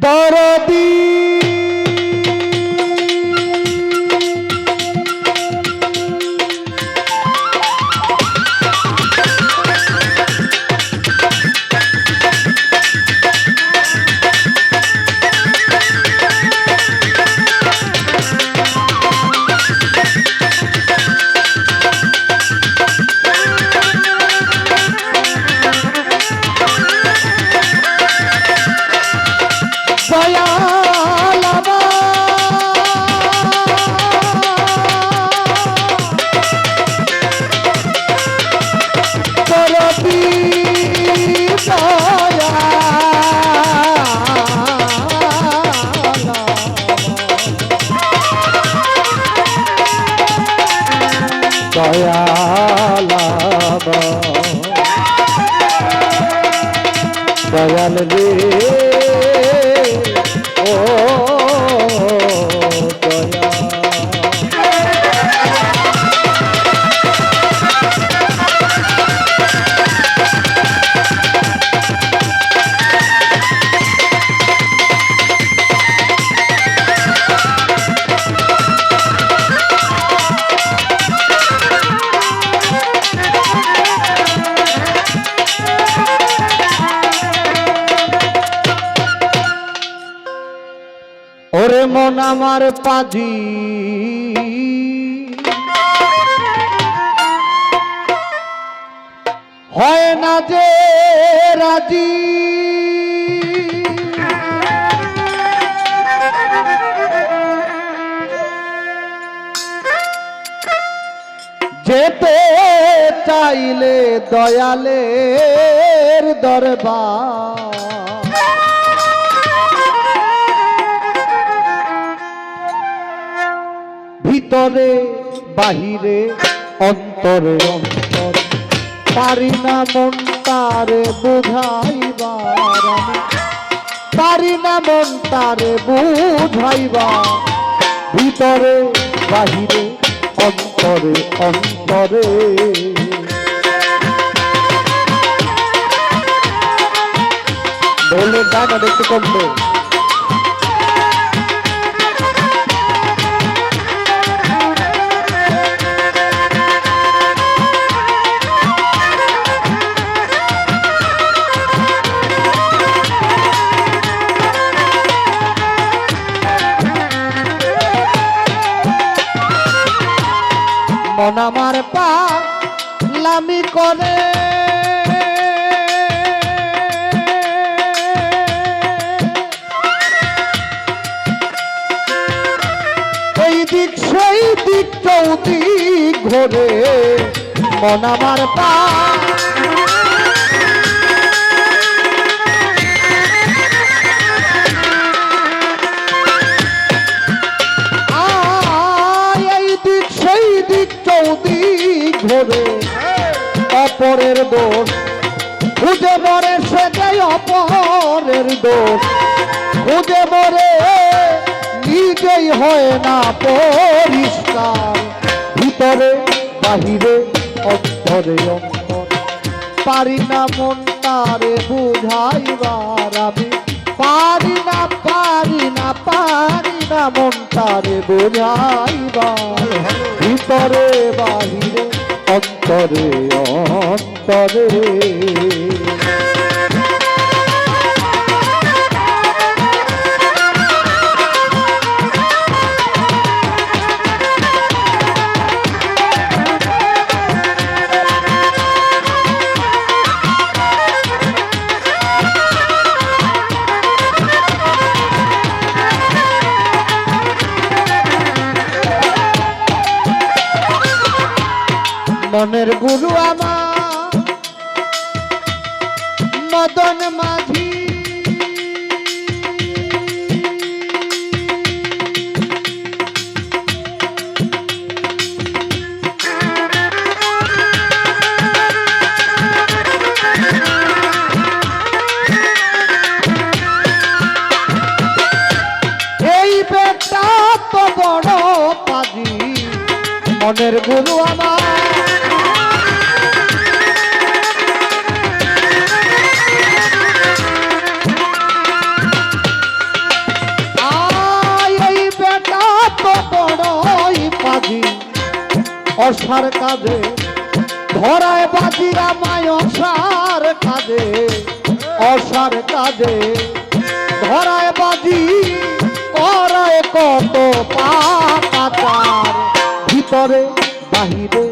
দরদি মন আমার পাজি। হয় না যে রাজি। যেতে চাইলে দয়ালের দরবার। ভিতরে, বাহিরে, অন্তরে, অন্তর। পারি না মন তারে বুঝাইবার। পারি না মন তারে বুঝাইবা ভিতরে, বাহিরে, অন্তরে অন্তরে। বললেন ডাটা একটু কমবে ঘোরে মন আমার পা? অপরের দোষ খুঁজে মরে সেটাই অপরের দোষ। খুঁজে মরে নিজেই হয় না পরিষ্কার, ভিতরে বাহিরে অক্ষরে অক্ষর পারি না মন তারে বুঝাইবার আমি। পারি না পারি না পারি না মন তারে বোঝাইবার। ভিতরে, বাহিরে, অন্তরে অন্তরে। মদন মাঝি। মনের গুরু আমার। অসার কাজে, ধরায় বাজিরা মায় অসার কাজে অসার কাজে, ধরায় বাজি, করায় কত পাকাচার, ভিতরে, বাহিরে,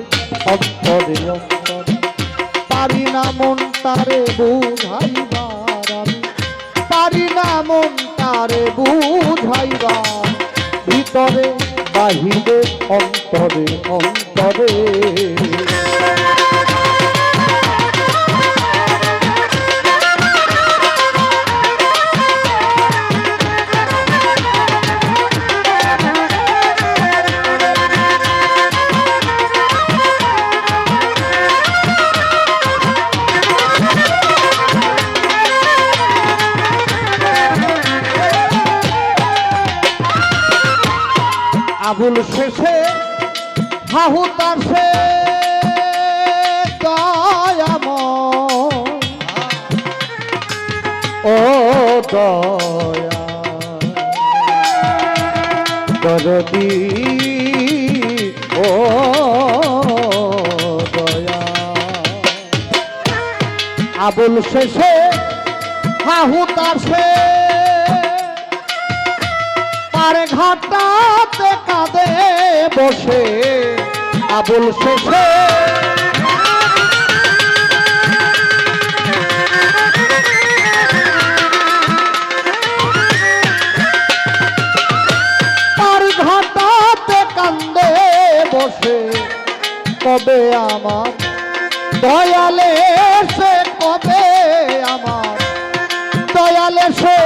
অন্তরে অন্তরে। পারি না মন তারে বুঝাইবার পারি না মন তারে বুঝাইবার ভিতরে বাহিরে অন্তরে অন্তরে। হাহু তার সে দয়াময়। ও দয়া। দরদি। ও দয়া। আবুল শেষে হাহু তার সে পার ঘাটাতে কাঁদে বসে। আবুল পার ঘাটাতে কান্দে বসে। কবে আমার? দয়ালে সে কবে আমার? দয়ালে সে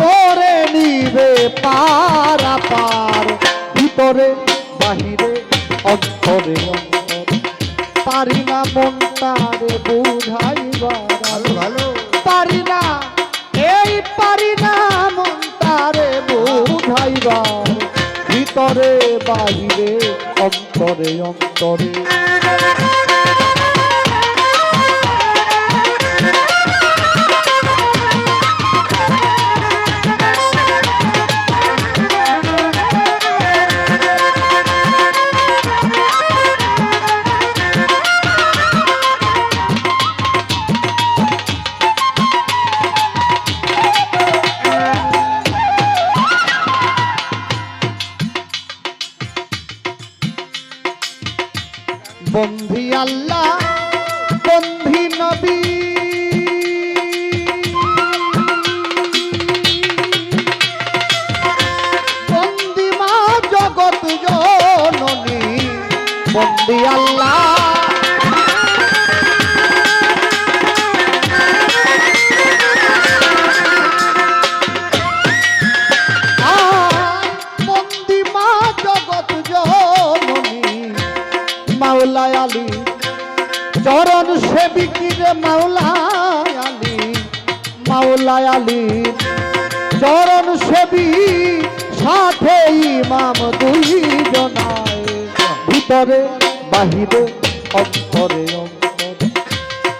করে নিবে পারা পার ভিতরে, বাহিরে অন্তরে পারি না মন তারে বুঝাইবার ভালো ভালো। পারি না এই পারি না মন তারে বুঝাইবার। ভিতরে বাহিরে অন্তরে অন্তরে। বন্দি আল্লাহ। চরণ সেবিকির মাওলায় আলী মাওলায় আলী। চরণ সেবী সাথে ইমাম দুই জনায় ভিতরে বাহিরে অক্ষরে অন্তরে।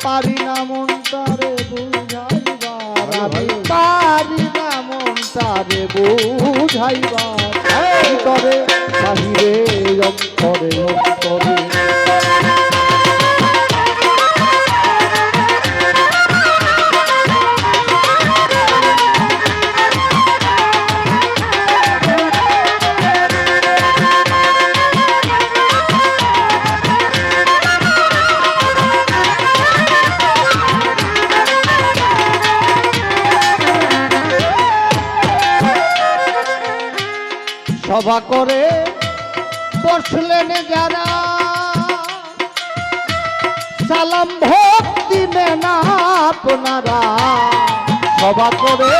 পারি না মন তারে বুঝাইবার আমি পারি না মন তারে বুঝাইবার ভিতরে সভা করে বসলেন যারা। সালাম ভক্তি না আপনারা। সভা করে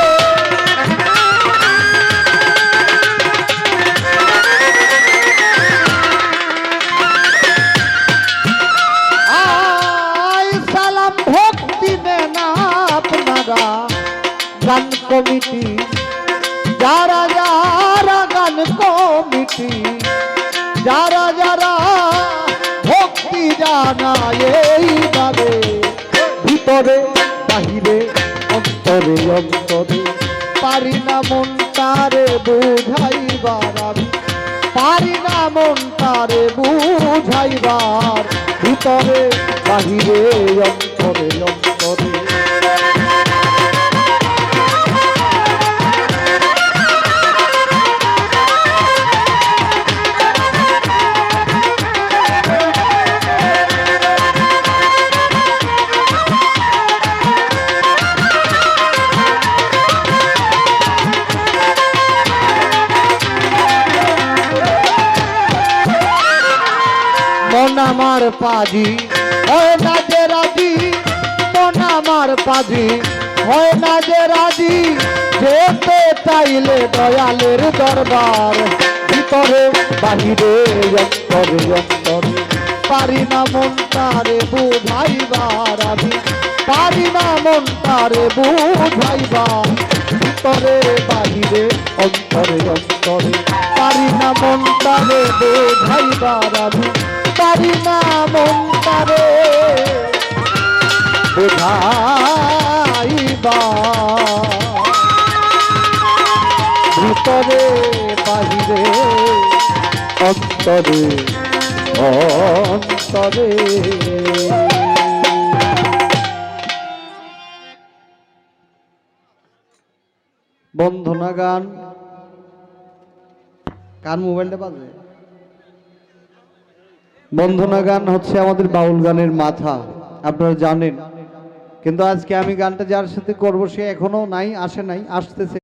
কমিটি অন্তরে। পারি না মন তারে বুঝাইবার আমি পারি না মন তারে বুঝাইবার। ভিতরে বাহিরে অন্তরে পাজি। হয় না যে রাজি মন আমার পাজি। হয় না যে রাজি যেতে চাইলে দয়ালের দরবার। ভিতরে, বাহিরে, অন্তরে অন্তরে। পারি না মন তারে বুঝাইবার আমি পারি না মন তারে বুঝাইবার। ভিতরে, বাহিরে, অন্তরে অন্তরে। পারি না মন তারে বোঝাইবার আমি পারি না মন তারে। ভিতরে বাহিরে অন্তরে অন্তরে। বন্ধনা গান। কার মোবাইলটা বাজে? বন্ধনা গান হচ্ছে আমাদের বাউল গানের মাথা। আপনারা জানেন। কিন্তু আজকে আমি গানটা যার সাথে করব সে এখনও নাই, আসে নাই, আসতেছে।